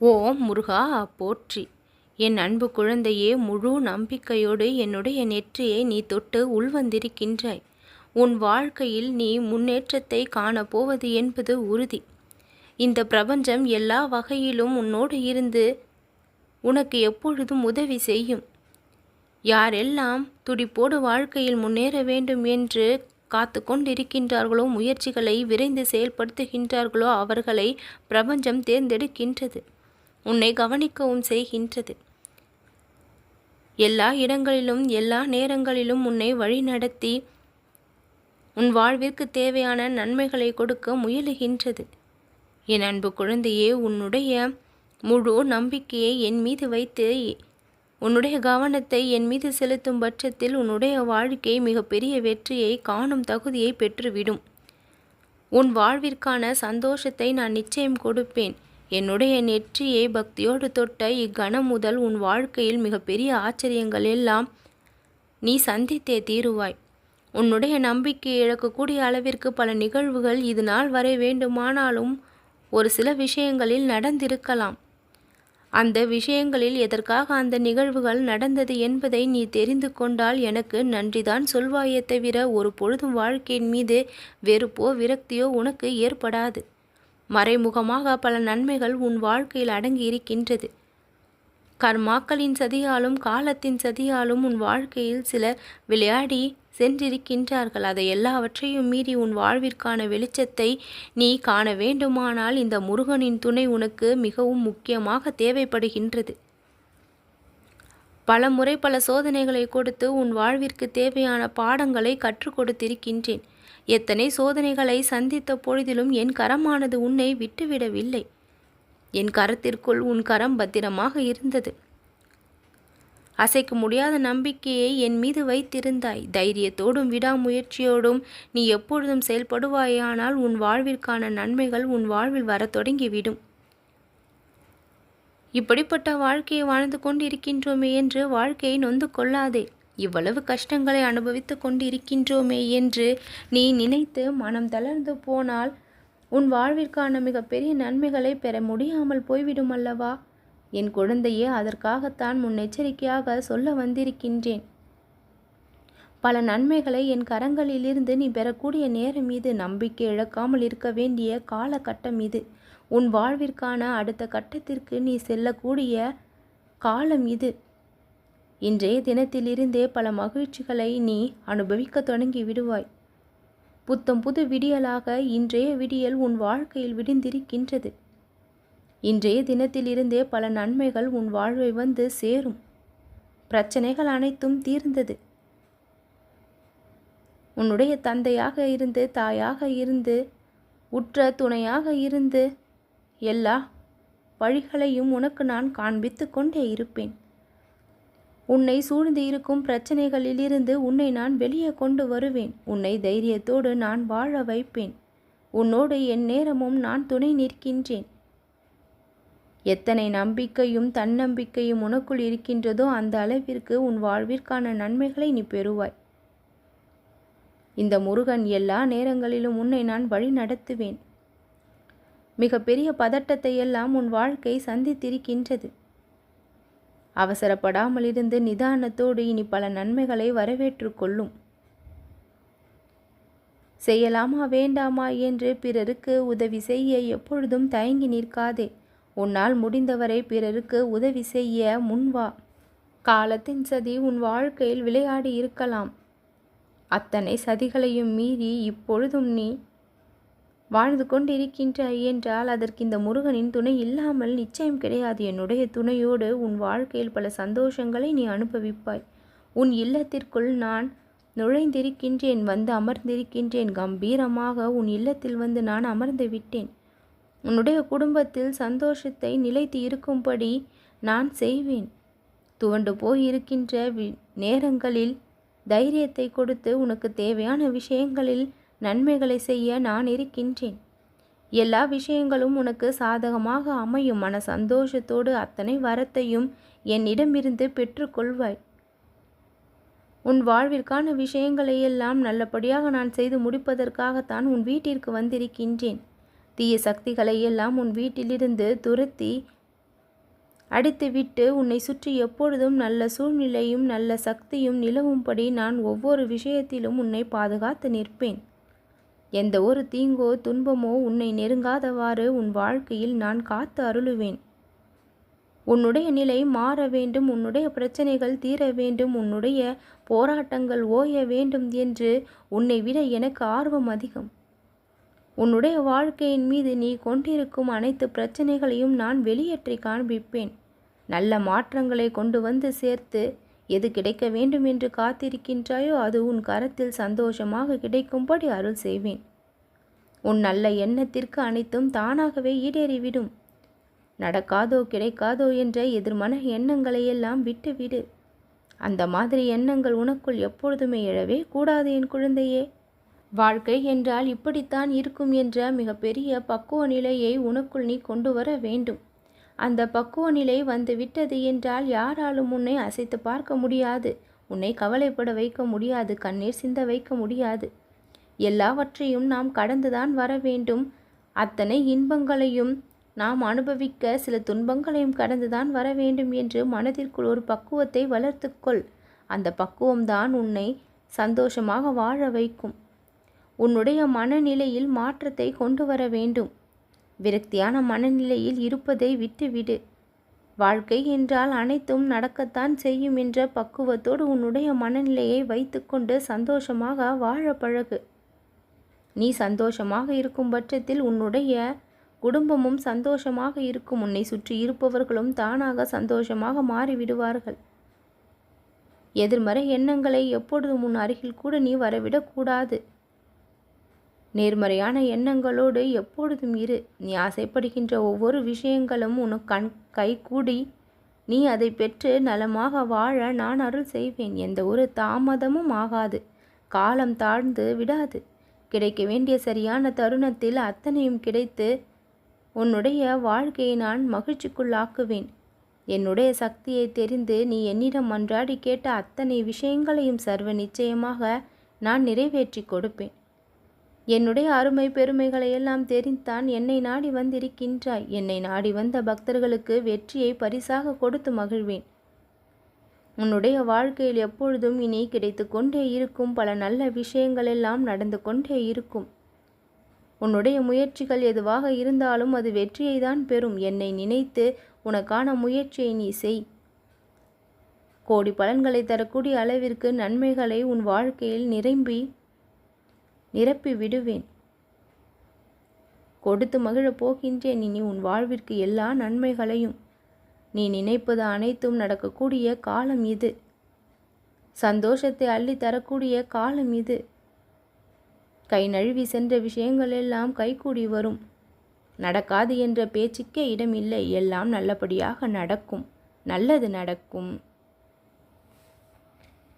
ஓம் முருகா போற்றி. என் அன்பு குழந்தையே முழு நம்பிக்கையோடு என்னுடைய நெற்றியை நீ தொட்டு உள்வந்திருக்கின்றாய் உன் வாழ்க்கையில் நீ முன்னேற்றத்தை காணப்போவது என்பது உறுதி. இந்த பிரபஞ்சம் எல்லா வகையிலும் உன்னோடு இருந்து உனக்கு எப்பொழுதும் உதவி செய்யும். யாரெல்லாம் துடிப்போடு வாழ்க்கையில் முன்னேற வேண்டும் என்று காத்து கொண்டிருக்கின்றார்களோ முயற்சிகளை விரைந்து செயல்படுத்துகின்றார்களோ அவர்களை பிரபஞ்சம் தேர்ந்தெடுக்கின்றது. உன்னை கவனிக்கவும் செய்கின்றது. எல்லா இடங்களிலும் எல்லா நேரங்களிலும் உன்னை வழிநடத்தி உன் வாழ்விற்கு தேவையான நன்மைகளை கொடுக்க முயலுகின்றது. என் அன்பு குழந்தையே உன்னுடைய முழு நம்பிக்கையை என் மீது வைத்து உன்னுடைய கவனத்தை என் மீது செலுத்தும் பட்சத்தில் உன்னுடைய வாழ்க்கை மிகப்பெரிய வெற்றியை காணும் தகுதியை பெற்றுவிடும். உன் வாழ்விற்கான சந்தோஷத்தை நான் நிச்சயம் கொடுப்பேன். என்னுடைய நெற்றியை பக்தியோடு தொட்ட இக்கணம் முதல் உன் வாழ்க்கையில் மிகப்பெரிய ஆச்சரியங்கள் எல்லாம் நீ சந்தித்தே தீருவாய். உன்னுடைய நம்பிக்கை இழக்கக்கூடிய அளவிற்கு பல நிகழ்வுகள் இது நாள் வரை வேண்டுமானாலும் ஒரு சில விஷயங்களில் நடந்திருக்கலாம். அந்த விஷயங்களில் எதற்காக அந்த நிகழ்வுகள் நடந்தது என்பதை நீ தெரிந்து கொண்டால் எனக்கு நன்றிதான் சொல்வாயே தவிர ஒரு பொழுதும் வாழ்க்கையின் மீது வெறுப்போ விரக்தியோ உனக்கு ஏற்படாது. மறைமுகமாக பல நன்மைகள் உன் வாழ்க்கையில் அடங்கி இருக்கின்றது கர்மாக்களின் சதியாலும் காலத்தின் சதியாலும் உன் வாழ்க்கையில் சில விளையாடி சென்றிருக்கின்றார்கள். அதை எல்லாவற்றையும் மீறி உன் வாழ்விற்கான வெளிச்சத்தை நீ காண வேண்டுமானால் இந்த முருகனின் துணை உனக்கு மிகவும் முக்கியமாக தேவைப்படுகின்றது. பல முறை பல சோதனைகளை கொடுத்து உன் வாழ்விற்கு தேவையான பாடங்களை கற்றுக் கொடுத்திருக்கின்றேன். எத்தனை சோதனைகளை சந்தித்த பொழுதிலும் என் கரமானது உன்னை விட்டுவிடவில்லை. என் கரத்திற்குள் உன் கரம் பத்திரமாக இருந்தது. அசைக்க முடியாத நம்பிக்கையை என் மீது வைத்திருந்தாய். தைரியத்தோடும் விடாமுயற்சியோடும் நீ எப்பொழுதும் செயல்படுவாயானால் உன் வாழ்விற்கான நன்மைகள் உன் வாழ்வில் வரத் தொடங்கிவிடும். இப்படிப்பட்ட வாழ்க்கையை வாழ்ந்து கொண்டிருக்கின்றோமே என்று வாழ்க்கையை நொந்து கொள்ளாதே. இவ்வளவு கஷ்டங்களை அனுபவித்து கொண்டிருக்கின்றோமே என்று நீ நினைத்து மனம் தளர்ந்து போனால் உன் வாழ்விற்கான மிகப்பெரிய நன்மைகளை பெற முடியாமல் போய்விடும் அல்லவா? என் குழந்தையே அதற்காகத்தான் முன்னெச்சரிக்கையாக சொல்ல வந்திருக்கின்றேன். பல நன்மைகளை என் கரங்களிலிருந்து நீ பெறக்கூடிய நேரம் இது. நம்பிக்கை இழக்காமல் இருக்க வேண்டிய காலகட்டம் இது. உன் வாழ்விற்கான அடுத்த கட்டத்திற்கு நீ செல்லக்கூடிய காலம் இது. இன்றைய தினத்திலிருந்தே பல மகிழ்ச்சிகளை நீ அனுபவிக்க தொடங்கி விடுவாய். புத்தம் புது விடியலாக இன்றைய விடியல் உன் வாழ்க்கையில் விடிந்திருக்கின்றது. இன்றைய தினத்திலிருந்தே பல நன்மைகள் உன் வாழ்வை வந்து சேரும். பிரச்சனைகள் அனைத்தும் தீர்ந்தது. உன்னுடைய தந்தையாக இருந்து தாயாக இருந்து உற்ற துணையாக இருந்து எல்லா வழிகளையும் உனக்கு நான் காண்பித்து கொண்டே இருப்பேன். உன்னை சூழ்ந்து இருக்கும் பிரச்சனைகளிலிருந்து உன்னை நான் வெளியே கொண்டு வருவேன். உன்னை தைரியத்தோடு நான் வாழ வைப்பேன். உன்னோடு என் நேரமும் நான் துணை நிற்கின்றேன். எத்தனை நம்பிக்கையும் தன்னம்பிக்கையும் உனக்குள் இருக்கின்றதோ அந்த அளவிற்கு உன் வாழ்விற்கான நன்மைகளை நீ பெறுவாய். இந்த முருகன் எல்லா நேரங்களிலும் உன்னை நான் வழி நடத்துவேன். மிகப்பெரிய பதட்டத்தை எல்லாம் உன் வாழ்க்கை சந்தித்திருக்கின்றது. அவசரப்படாமல் இருந்து நிதானத்தோடு இனி பல நன்மைகளை வரவேற்று கொள்ளும். செய்யலாமா வேண்டாமா? என்று பிறருக்கு உதவி செய்ய எப்பொழுதும் தயங்கி நிற்காதே. உன்னால் முடிந்தவரை பிறருக்கு உதவி செய்ய முன்வா காலத்தின் சதி உன் வாழ்க்கையில் விளையாடி இருக்கலாம். அத்தனை சதிகளையும் மீறி இப்பொழுதும் நீ வாழ்ந்து கொண்டிருக்கின்றாய் என்றால் அதற்கு இந்த முருகனின் துணை இல்லாமல் நிச்சயம் கிடையாது. என்னுடைய துணையோடு உன் வாழ்க்கையில் பல சந்தோஷங்களை நீ அனுபவிப்பாய். உன் இல்லத்திற்குள் நான் நுழைந்திருக்கின்றேன் வந்து அமர்ந்திருக்கின்றேன். கம்பீரமாக உன் இல்லத்தில் வந்து நான் அமர்ந்து விட்டேன். உன்னுடைய குடும்பத்தில் சந்தோஷத்தை நிலைத்து இருக்கும்படி நான் செய்வேன். துவண்டு போய் இருக்கின்ற வி நேரங்களில் தைரியத்தை கொடுத்து உனக்கு தேவையான விஷயங்களில் நன்மைகளை செய்ய நான் இருக்கின்றேன். எல்லா விஷயங்களும் உனக்கு சாதகமாக அமையும். மன சந்தோஷத்தோடு அத்தனை வரத்தையும் என்னிடமிருந்து பெற்றுக்கொள்வாய். உன் வாழ்விற்கான விஷயங்களை எல்லாம் நல்லபடியாக நான் செய்து முடிப்பதற்காகத்தான் உன் வீட்டிற்கு வந்திருக்கின்றேன். தீய சக்திகளை எல்லாம் உன் வீட்டிலிருந்து துரத்தி அடித்துவிட்டு உன்னை சுற்றி எப்பொழுதும் நல்ல சூழ்நிலையும் நல்ல சக்தியும் நிலவும்படி நான் ஒவ்வொரு விஷயத்திலும் உன்னை பாதுகாத்து நிற்பேன். எந்த ஒரு தீங்கோ துன்பமோ உன்னை நெருங்காதவாறு உன் வாழ்க்கையில் நான் காத்து அருளுவேன். உன்னுடைய நிலை மாற வேண்டும் உன்னுடைய பிரச்சனைகள் தீர வேண்டும் உன்னுடைய போராட்டங்கள் ஓய வேண்டும் என்று உன்னை விட எனக்கு ஆர்வம் அதிகம். உன்னுடைய வாழ்க்கையின் மீது நீ கொண்டிருக்கும் அனைத்து பிரச்சனைகளையும் நான் வெளியேற்றி காண்பிப்பேன். நல்ல மாற்றங்களை கொண்டு வந்து சேர்த்து எது கிடைக்க வேண்டும் என்று காத்திருக்கின்றாயோ அது உன் கரத்தில் சந்தோஷமாக கிடைக்கும்படி அருள் செய்வேன். உன் நல்ல எண்ணத்திற்கு அனைத்தும் தானாகவே ஈடேறிவிடும். நடக்காதோ கிடைக்காதோ என்ற எதிர்மன எண்ணங்களையெல்லாம் விட்டுவிடு. அந்த மாதிரி எண்ணங்கள் உனக்குள் எப்பொழுதுமே எழவே கூடாது என் குழந்தையே. வாழ்க்கை என்றால் இப்படித்தான் இருக்கும் என்ற மிகப்பெரிய பக்குவ நிலையை உனக்குள் நீ கொண்டு வர வேண்டும். அந்த பக்குவ நிலை வந்து விட்டது என்றால் யாராலும் உன்னை அசைத்து பார்க்க முடியாது. உன்னை கவலைப்பட வைக்க முடியாது கண்ணீர் சிந்த வைக்க முடியாது. எல்லாவற்றையும் நாம் கடந்துதான் வர வேண்டும். அத்தனை இன்பங்களையும் நாம் அனுபவிக்க சில துன்பங்களையும் கடந்துதான் வர வேண்டும் என்று மனதிற்குள் ஒரு பக்குவத்தை வளர்த்துக்கொள். அந்த பக்குவம்தான் உன்னை சந்தோஷமாக வாழ வைக்கும். உன்னுடைய மனநிலையில் மாற்றத்தை கொண்டு வர வேண்டும். விரக்தியான மனநிலையில் இருப்பதை விட்டுவிடு. வாழ்க்கை என்றால் அனைத்தும் நடக்கத்தான் செய்யும் என்ற பக்குவத்தோடு உன்னுடைய மனநிலையை வைத்துக்கொண்டு சந்தோஷமாக வாழ பழகு. நீ சந்தோஷமாக இருக்கும் பட்சத்தில் உன்னுடைய குடும்பமும் சந்தோஷமாக இருக்கும். உன்னை சுற்றி இருப்பவர்களும் தானாக சந்தோஷமாக மாறிவிடுவார்கள். எதிர்மறை எண்ணங்களை எப்பொழுதும் உன் அருகில் கூட நீ வரவிடக்கூடாது. நேர்மறையான எண்ணங்களோடு எப்பொழுதும் இரு. நீ ஆசைப்படுகின்ற ஒவ்வொரு விஷயங்களும் உனக்கு கண் கை கூடி நீ அதை பெற்று நலமாக வாழ நான் அருள் செய்வேன். எந்த ஒரு தாமதமும் ஆகாது. காலம் தாழ்ந்து விடாது. கிடைக்க வேண்டிய சரியான தருணத்தில் அத்தனையும் கிடைத்து உன்னுடைய வாழ்க்கையை நான் மகிழ்ச்சிக்குள்ளாக்குவேன். என்னுடைய சக்தியை தெரிந்து நீ என்னிடம் மன்றாடி கேட்ட அத்தனை விஷயங்களையும் சர்வ நிச்சயமாக நான் நிறைவேற்றி கொடுப்பேன். என்னுடைய அருமை பெருமைகளை எல்லாம் தெரிந்தான் என்னை நாடி வந்திருக்கின்றாய். என்னை நாடி வந்த பக்தர்களுக்கு வெற்றியை பரிசாக கொடுத்து மகிழ்வேன். உன்னுடைய வாழ்க்கையில் எப்பொழுதும் இனி கிடைத்து கொண்டே இருக்கும் பல நல்ல விஷயங்களெல்லாம் நடந்து கொண்டே இருக்கும். உன்னுடைய முயற்சிகள் எதுவாக இருந்தாலும் அது வெற்றியை தான் பெறும். என்னை நினைத்து உனக்கான முயற்சியை நீ செய். கோடி பலன்களை தரக்கூடிய அளவிற்கு நன்மைகளை உன் வாழ்க்கையில் நிரம்பி நிரப்பி விடுவேன். கொடுத்து மகிழப் போகின்றேன் இனி உன் வாழ்விற்கு எல்லா நன்மைகளையும். நீ நினைப்பது அனைத்தும் நடக்கக்கூடிய காலம் இது. சந்தோஷத்தை அள்ளி தரக்கூடிய காலம் இது. கை நழுவி சென்ற விஷயங்கள் எல்லாம் கைகூடி வரும். நடக்காது என்ற பேச்சுக்கே இடமில்லை. எல்லாம் நல்லபடியாக நடக்கும். நல்லது நடக்கும்.